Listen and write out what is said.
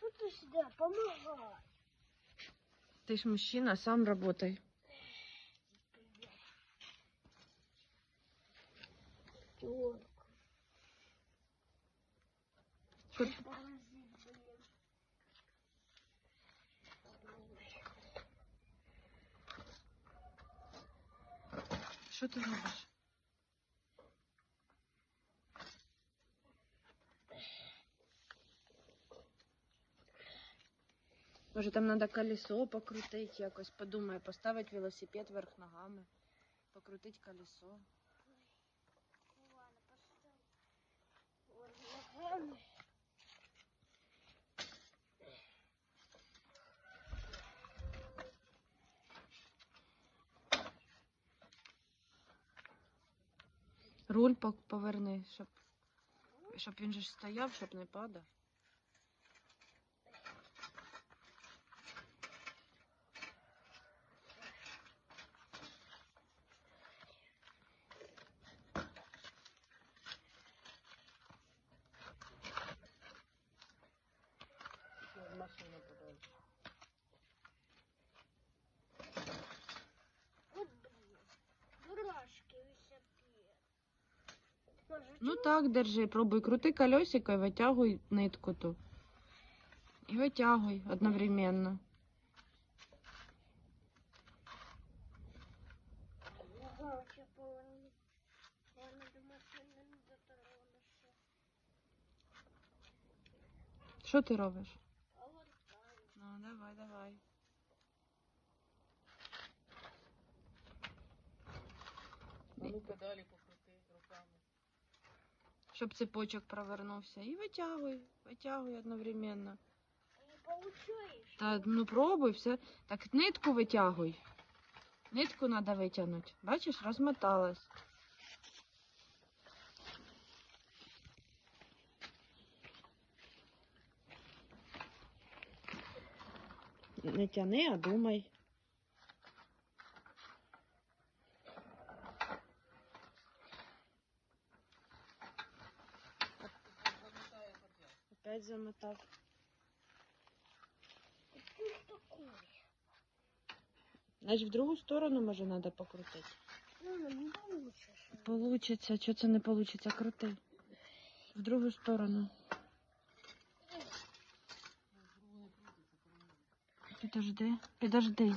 Что ты сюда помогла? Ты ж мужчина, сам работай. Терку. Кот... Что ты делаешь? Може там треба колесо покрутити якось, подумай, поставити велосипед вверх ногами, покрутити колесо. Руль поверни, щоб, щоб він же ж стояв, щоб не падав. Велосипед. Может, Ну так, держи, пробуй, крути колесико і витягуй нитку ту. І витягуй одновременно. Що ти робиш? А вот так. Ну, давай, давай. А ну педалі покрути руками. Щоб цепочок провернувся. І витягуй, витягуй одновременно. Не получаешь? Та ну пробуй, все. Так нитку витягуй. Нитку треба витягнути. Бачиш, розмоталась. Не тяни, а думай. Опять замотав. Значить, в другу сторону може треба покрутити. Ну, не получишь. Получиться, що це не получиться, крути. В другу сторону. Ну, Підожди, підожди.